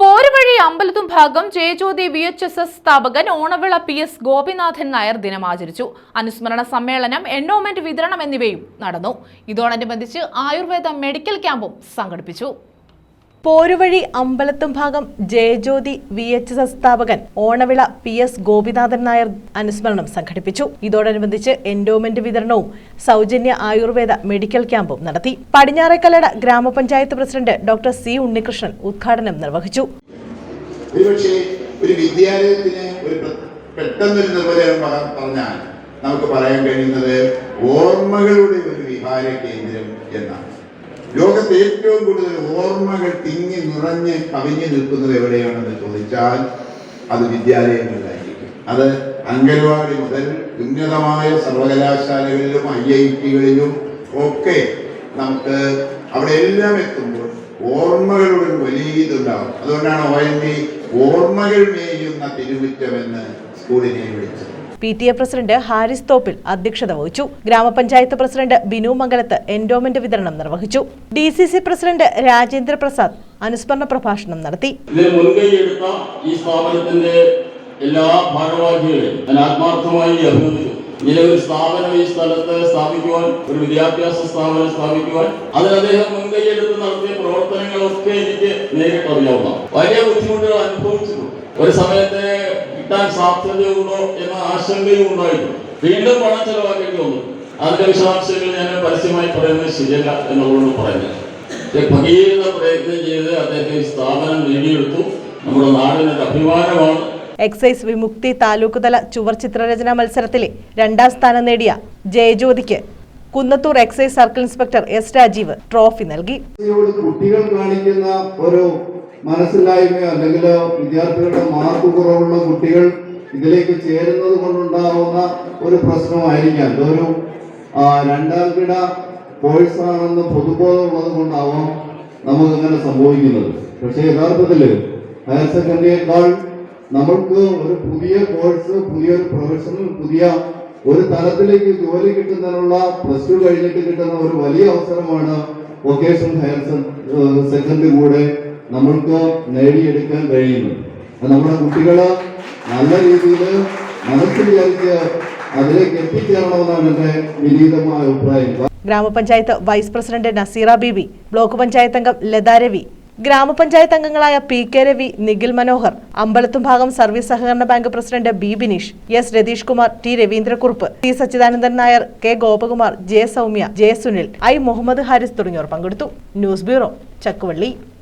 Poruvazhi Ambalathumbhagam Jayajyothi V H S S സ്ഥാപകൻ Onavila P S Gopinathan Nair ദിനം ആചരിച്ചു. അനുസ്മരണ സമ്മേളനം എൻഡോമെന്റ് വിതരണം എന്നിവയും നടന്നു. ഇതോടനുബന്ധിച്ച് ആയുർവേദ മെഡിക്കൽ ക്യാമ്പും സംഘടിപ്പിച്ചു. Poruvazhi Ambalathumbhagam Jayajyothi V H S സ്ഥാപകൻ ഓണവിള പി എസ് ഗോപിനാഥൻ നായർ അനുസ്മരണം സംഘടിപ്പിച്ചു. ഇതോടനുബന്ധിച്ച് എൻഡോമെന്റ് വിതരണവും സൗജന്യ ആയുർവേദ മെഡിക്കൽ ക്യാമ്പും നടത്തി. പടിഞ്ഞാറേക്കല്ലട ഗ്രാമപഞ്ചായത്ത് പ്രസിഡന്റ് ഡോക്ടർ സി ഉണ്ണികൃഷ്ണൻ ഉദ്ഘാടനം നിർവഹിച്ചു. ഒരു വിദ്യാലയത്തിന് ഒരു പെട്ടെന്നൊരു നിർവചനം പറ- പറഞ്ഞാൽ നമുക്ക് പറയാൻ കഴിയുന്നത് ഓർമ്മകളുടെ ഒരു വിഹാര കേന്ദ്രം എന്നാണ്. ലോകത്ത് ഏറ്റവും കൂടുതൽ ഓർമ്മകൾ തിങ്ങി നിറഞ്ഞ് കവിഞ്ഞു നിൽക്കുന്നത് എവിടെയാണെന്ന് ചോദിച്ചാൽ അത് വിദ്യാലയങ്ങളിലായിരിക്കും. അത് അംഗൻവാടി മുതൽ ഉന്നതമായ സർവകലാശാലകളിലും ഐ ഐ ടികളിലും ഒക്കെ നമുക്ക് അവിടെ എല്ലാം എത്തുമ്പോൾ ഓർമ്മകളുടെ ഒരു വലിയ അതുകൊണ്ടാണ് ഒ എൻ ഓർമ്മകൾ മേയുന്ന തിരുമുറ്റമെന്ന് സ്കൂളിനെ വിളിച്ചത്. P T A president Haris Thoppil അധ്യക്ഷത വഹിച്ചു. ഗ്രാമപഞ്ചായത്ത് പ്രസിഡന്റ് ബിനു മംഗലത്ത് എൻഡോമെന്റ് വിതരണം നിർവഹിച്ചു. D C C president Rajendra Prasad അനുസ്മരണ പ്രഭാഷണം നടത്തി. ഈ സ്ഥാപനത്തിന്റെ എല്ലാ ഭാരവാഹികളെയും ഞാൻ ആത്മാർത്ഥമായി അഭിനന്ദിക്കുന്നു. ഒരു സ്ഥാപനം ഈ സ്ഥലത്ത് സ്ഥാപിക്കുവാൻ ഒരു വിദ്യാഭ്യാസ സ്ഥാപനം സ്ഥാപിക്കുവാൻ അതിൽ അദ്ദേഹം മുൻകൈയെടുത്ത് നടത്തിയ പ്രവർത്തനങ്ങളൊക്കെ എനിക്ക് നേരിട്ട് അറിയാവുന്നതാണ് വലിയ ബുദ്ധിമുട്ടുകൾ അനുഭവിച്ചിട്ടുണ്ട്. ഒരു സമയത്ത് കിട്ടാൻ സാധ്യതയുണ്ടോ എന്ന ആശങ്കയും ഉണ്ടായിരുന്നു. വീണ്ടും പണം ചെലവാക്കേണ്ടി വന്നു അതിന്റെ വിശദാംശങ്ങൾ ഞാൻ പരസ്യമായി പറയുന്നത് ശരിയല്ല എന്നുള്ളതുകൊണ്ട് പറയുന്നത് ഭഗീരത പ്രയത്നം ചെയ്ത് അദ്ദേഹം ഈ സ്ഥാപനം നേടിയെടുത്തു. നമ്മുടെ നാടിനൊരു അഭിമാനമാണ്. എക്സൈസ് വിമുക്തി താലൂക്ക് തല ചുവർ ചിത്രരചനാ മത്സരത്തിലെ രണ്ടാം സ്ഥാനം നേടിയ ജയജ്യോതിക്ക് Kunnathur excise circle inspector S Rajeev trophy നൽകി. കുട്ടികൾ കാണിക്കുന്ന ഒരു മനസ്സിലായ്മയോ അല്ലെങ്കിൽ വിദ്യാർത്ഥികളുടെ മാർക്ക് കുറവുള്ള കുട്ടികൾ ഇതിലേക്ക് ചേരുന്നത് കൊണ്ടുണ്ടാവുന്ന ഒരു പ്രശ്നമായിരിക്കാം. ഇതൊരു രണ്ടാം കിട കോഴ്സാണെന്ന് പൊതുബോധമുള്ളത് കൊണ്ടാവാം നമുക്കിങ്ങനെ സംഭവിക്കുന്നത്. പക്ഷേ യഥാർത്ഥത്തിൽ ഹയർ സെക്കൻഡറിയേക്കാൾ നമ്മൾക്ക് ഒരു പുതിയ കോഴ്സ് പുതിയൊരു പ്രൊഫഷണൽ പുതിയ ഒരു തലത്തിലേക്ക് ജോലി കിട്ടുന്നതിനുള്ള പ്ലസ് ടു കഴിഞ്ഞിട്ട് കിട്ടുന്ന ഒരു വലിയ അവസരമാണ് വൊക്കേഷണൽ ഹയർ സെക്കൻഡറി കൂടെ നമ്മൾക്ക് നേടിയെടുക്കാൻ കഴിയുന്നത് നമ്മുടെ കുട്ടികൾ നല്ല രീതിയിൽ മനസ്സിൽ വിചാരിച്ച് അതിലേക്ക് എത്തിച്ചേരണമെന്നാണ് എന്റെ വിനീതമായ അഭിപ്രായം. ഗ്രാമപഞ്ചായത്ത് vice president Nazeera Beevi block panchayat അംഗം ലതാ രവി ഗ്രാമപഞ്ചായത്ത് അംഗങ്ങളായ P K Ravi Nikhil Manohar Ambalathumbhagam service സഹകരണ bank president B Bineesh S Ratheesh Kumar T Raveendrakurup T Sachidanandan Nair K Gopakumar J Soumya J Sunil I Muhammad Haris തുടങ്ങിയവർ പങ്കെടുത്തു. News bureau Chakkuvalli.